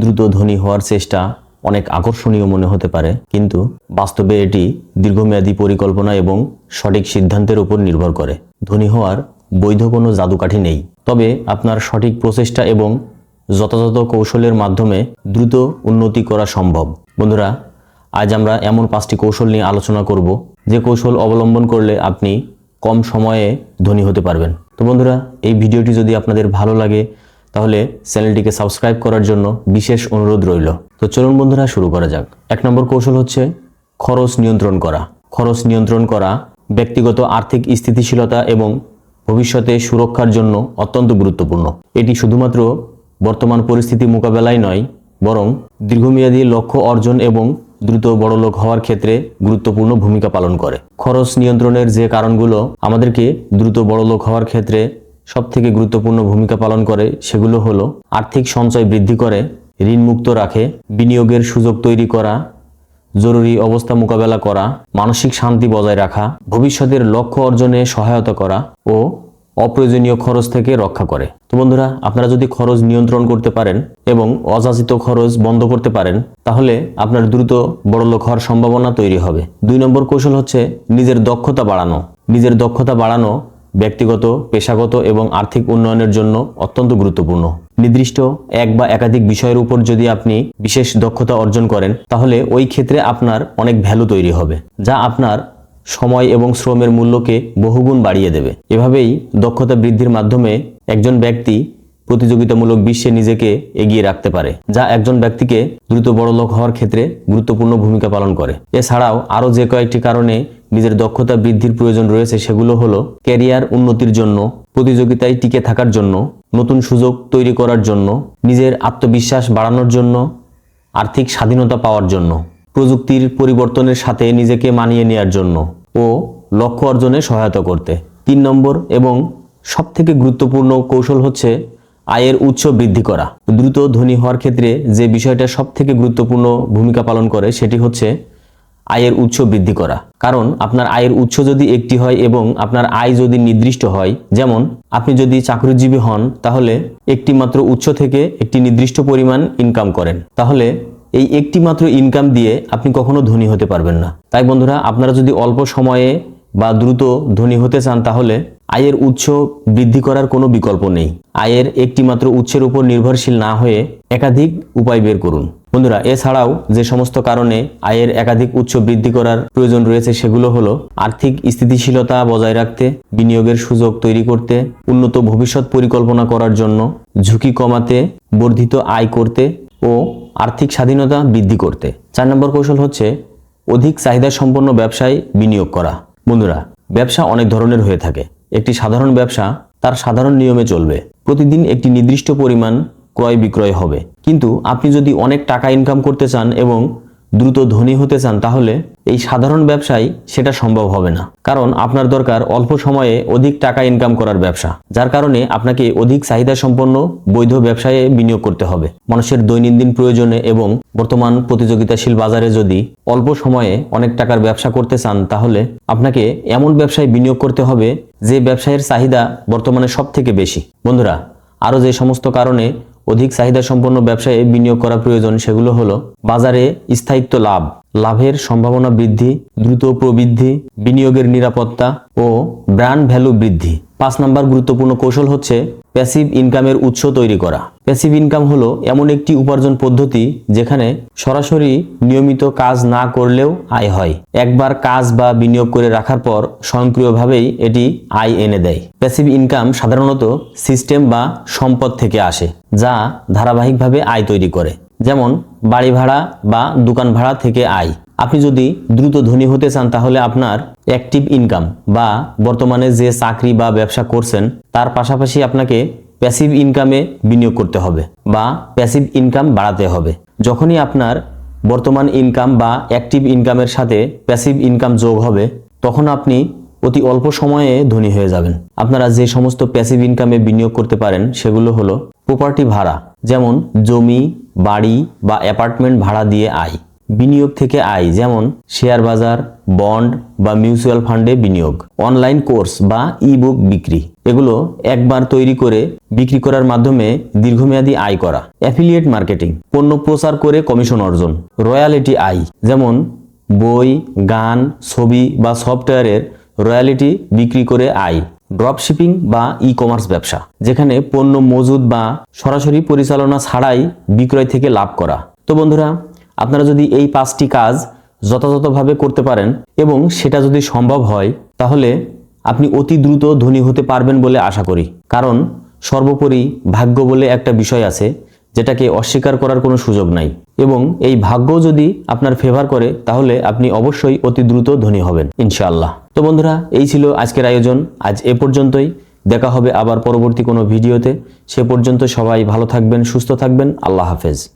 দ্রুত ধনী হওয়ার চেষ্টা অনেক আকর্ষণীয় মনে হতে পারে, কিন্তু বাস্তবে এটি দীর্ঘমেয়াদী পরিকল্পনা এবং সঠিক সিদ্ধান্তের উপর নির্ভর করে। ধনী হওয়ার বৈধ কোনো জাদুকাঠি নেই। তবে আপনার সঠিক প্রচেষ্টা এবং যথাযথ কৌশলের মাধ্যমে দ্রুত উন্নতি করা সম্ভব। বন্ধুরা, আজ আমরা এমন পাঁচটি কৌশল নিয়ে আলোচনা করব, যে কৌশল অবলম্বন করলে আপনি কম সময়ে ধনী হতে পারবেন। তো বন্ধুরা, এই ভিডিওটি যদি আপনাদের ভালো লাগে তাহলে চ্যানেলটিকে সাবস্ক্রাইব করার জন্য বিশেষ অনুরোধ রইল। তো চলুন বন্ধুরা, শুরু করা যাক। এক নম্বর কৌশল হচ্ছে খরচ নিয়ন্ত্রণ করা। খরচ নিয়ন্ত্রণ করা ব্যক্তিগত আর্থিক স্থিতিশীলতা এবং ভবিষ্যতে সুরক্ষার জন্য অত্যন্ত গুরুত্বপূর্ণ। এটি শুধুমাত্র বর্তমান পরিস্থিতি মোকাবেলায় নয়, বরং দীর্ঘমেয়াদী লক্ষ্য অর্জন এবং দ্রুত বড়লোক হওয়ার ক্ষেত্রে গুরুত্বপূর্ণ ভূমিকা পালন করে। খরচ নিয়ন্ত্রণের যে কারণগুলো আমাদেরকে দ্রুত বড়লোক হওয়ার ক্ষেত্রে সবথেকে গুরুত্বপূর্ণ ভূমিকা পালন করে সেগুলো হলো আর্থিক সঞ্চয় বৃদ্ধি করে, ঋণমুক্ত রাখে, বিনিয়োগের সুযোগ তৈরি করা, জরুরি অবস্থা মোকাবেলা করা, মানসিক শান্তি বজায় রাখা, ভবিষ্যতের লক্ষ্য অর্জনে সহায়তা করা ও অপ্রয়োজনীয় খরচ থেকে রক্ষা করে। তো বন্ধুরা, আপনারা যদি খরচ নিয়ন্ত্রণ করতে পারেন এবং অযাচিত খরচ বন্ধ করতে পারেন, তাহলে আপনার দ্রুত বড়লোক হওয়ার সম্ভাবনা তৈরি হবে। দুই নম্বর কৌশল হচ্ছে নিজের দক্ষতা বাড়ানো। নিজের দক্ষতা বাড়ানো ব্যক্তিগত, পেশাগত এবং আর্থিক উন্নয়নের জন্য অত্যন্ত গুরুত্বপূর্ণ। নির্দিষ্ট এক বা একাধিক বিষয়ের উপর যদি আপনি বিশেষ দক্ষতা অর্জন করেন, তাহলে ওই ক্ষেত্রে আপনার অনেক ভ্যালু তৈরি হবে, যা আপনার সময় এবং শ্রমের মূল্যকে বহুগুণ বাড়িয়ে দেবে। এভাবেই দক্ষতা বৃদ্ধির মাধ্যমে একজন ব্যক্তি প্রতিযোগিতামূলক বিশ্বে নিজেকে এগিয়ে রাখতে পারে, যা একজন ব্যক্তিকে দ্রুত বড়লোক হওয়ার ক্ষেত্রে গুরুত্বপূর্ণ ভূমিকা পালন করে। এছাড়াও আরও যে কয়েকটি কারণে নিজের দক্ষতা বৃদ্ধির প্রয়োজন রয়েছে সেগুলো হলো ক্যারিয়ার উন্নতির জন্য, প্রতিযোগিতায় টিকে থাকার জন্য, নতুন সুযোগ তৈরি করার জন্য, নিজের আত্মবিশ্বাস বাড়ানোর জন্য, আর্থিক স্বাধীনতা পাওয়ার জন্য, প্রযুক্তির পরিবর্তনের সাথে নিজেকে মানিয়ে নেওয়ার জন্য ও লক্ষ্য অর্জনে সহায়তা করতে। তিন নম্বর এবং সবথেকে গুরুত্বপূর্ণ কৌশল হচ্ছে আয়ের উৎস বৃদ্ধি করা। দ্রুত ধনী হওয়ার ক্ষেত্রে যে বিষয়টা সবথেকে গুরুত্বপূর্ণ ভূমিকা পালন করে সেটি হচ্ছে আয়ের উৎস বৃদ্ধি করা। কারণ আপনার আয়ের উৎস যদি একটি হয় এবং আপনার আয় যদি নির্দিষ্ট হয়, যেমন আপনি যদি চাকরিজীবী হন, তাহলে একটি মাত্র উৎস থেকে একটি নির্দিষ্ট পরিমাণ ইনকাম করেন। তাহলে এই একটি মাত্র ইনকাম দিয়ে আপনি কখনো ধনী হতে পারবেন না। তাই বন্ধুরা, আপনারা যদি অল্প সময়ে বা দ্রুত ধনী হতে চান, তাহলে আয়ের উৎস বৃদ্ধি করার কোনো বিকল্প নেই। আয়ের একটি মাত্র উৎসের উপর নির্ভরশীল না হয়ে একাধিক উপায় বের করুন। বন্ধুরা, এছাড়াও যে সমস্ত কারণে আয়ের একাধিক উৎস বৃদ্ধি করার প্রয়োজন রয়েছে সেগুলো হলো আর্থিক স্থিতিশীলতা বজায় রাখতে, বিনিয়োগের সুযোগ তৈরি করতে, উন্নত ভবিষ্যৎ পরিকল্পনা করার জন্য ঝুঁকি কমাতে, বর্ধিত আয় করতে ও আর্থিক স্বাধীনতা বৃদ্ধি করতে। চার নম্বর কৌশল হচ্ছে অধিক চাহিদা সম্পন্ন ব্যবসায় বিনিয়োগ করা। বন্ধুরা, ব্যবসা অনেক ধরনের হয়ে থাকে। একটি সাধারণ ব্যবসা তার সাধারণ নিয়মে চলবে। প্রতিদিন একটি নির্দিষ্ট পরিমাণ ক্রয় বিক্রয় হবে। কিন্তু আপনি যদি অনেক টাকা ইনকাম করতে চান এবং দ্রুত ধনী হতে চান, তাহলে এই সাধারণ ব্যবসায় সেটা সম্ভব হবে না। কারণ আপনার দরকার অল্প সময়ে অধিক টাকা ইনকাম করার ব্যবসা, যার কারণে আপনাকে অধিক চাহিদা সম্পন্ন বৈধ ব্যবসায়ে বিনিয়োগ করতে হবে। মানুষের দৈনন্দিন প্রয়োজনে এবং বর্তমান প্রতিযোগিতাশীল বাজারে যদি অল্প সময়ে অনেক টাকার ব্যবসা করতে চান, তাহলে আপনাকে এমন ব্যবসায় বিনিয়োগ করতে হবে যে ব্যবসায়ের চাহিদা বর্তমানে সব থেকে বেশি। বন্ধুরা, আরও যে সমস্ত কারণে অধিক চাহিদা সম্পন্ন ব্যবসায় বিনিয়োগ করা প্রয়োজন সেগুলো হলো বাজারে স্থায়িত্ব লাভ। লাভের সম্ভাবনা বৃদ্ধি, দ্রুত প্রবৃদ্ধি, বিনিয়োগের নিরাপত্তা ও ব্র্যান্ড ভ্যালু বৃদ্ধি। পাঁচ নম্বর গুরুত্বপূর্ণ কৌশল হচ্ছে প্যাসিভ ইনকামের উৎস তৈরি করা। প্যাসিভ ইনকাম হলো এমন একটি উপার্জন পদ্ধতি যেখানে সরাসরি নিয়মিত কাজ না করলেও আয় হয়। একবার কাজ বা বিনিয়োগ করে রাখার পর স্বয়ংক্রিয়ভাবেই এটি আয় এনে দেয়। প্যাসিভ ইনকাম সাধারণত সিস্টেম বা সম্পদ থেকে আসে, যা ধারাবাহিকভাবে আয় তৈরি করে। যেমন বাড়ি ভাড়া বা দোকান ভাড়া থেকে আয়। আপনি যদি দ্রুত ধনী হতে চান, তাহলে আপনার অ্যাক্টিভ ইনকাম বা বর্তমানে যে চাকরি বা ব্যবসা করছেন, তার পাশাপাশি আপনাকে প্যাসিভ ইনকামে বিনিয়োগ করতে হবে বা প্যাসিভ ইনকাম বাড়াতে হবে। যখনই আপনার বর্তমান ইনকাম বা অ্যাক্টিভ ইনকামের সাথে প্যাসিভ ইনকাম যোগ হবে, তখন আপনি অতি অল্প সময়ে ধনী হয়ে যাবেন। আপনারা যে সমস্ত প্যাসিভ ইনকামে বিনিয়োগ করতে পারেন, সেগুলো হলো প্রপার্টি ভাড়া। যেমন জমি, বাড়ি বা অ্যাপার্টমেন্ট ভাড়া দিয়ে আয়, বিনিয়োগ থেকে আয়, যেমন শেয়ার বাজার, বন্ড বা মিউচুয়াল ফান্ডে বিনিয়োগ, অনলাইন কোর্স বা ই বুক বিক্রি। এগুলো একবার তৈরি করে বিক্রি করার মাধ্যমে দীর্ঘমেয়াদী আয় করা। অ্যাফিলিয়েট মার্কেটিং, পণ্য প্রচার করে কমিশন অর্জন, রয়্যালিটি আয়, যেমন বই, গান, ছবি বা সফটওয়্যারের রয়্যালিটি বিক্রি করে আয়। ড্রপশিপিং বা ই কমার্স ব্যবসা, যেখানে পণ্য মজুদ বা সরাসরি পরিচালনা ছাড়াই বিক্রয় থেকে লাভ করা। তো বন্ধুরা, আপনারা যদি এই পাঁচটি কাজ যথাযথভাবে করতে পারেন এবং সেটা যদি সম্ভব হয়, তাহলে আপনি অতি দ্রুত ধনী হতে পারবেন বলে আশা করি। কারণ সর্বোপরি ভাগ্য বলে একটা বিষয় আছে, যেটাকে অস্বীকার করার কোনো সুযোগ নাই। এবং এই ভাগ্য যদি আপনার ফেভার করে, তাহলে আপনি অবশ্যই অতি দ্রুত ধনী হবেন, ইনশাআল্লাহ। তো বন্ধুরা, এই ছিল আজকের আয়োজন। আজ এ পর্যন্তই। দেখা হবে আবার পরবর্তী কোনো ভিডিওতে। সে পর্যন্ত সবাই ভালো থাকবেন, সুস্থ থাকবেন। আল্লাহ হাফেজ।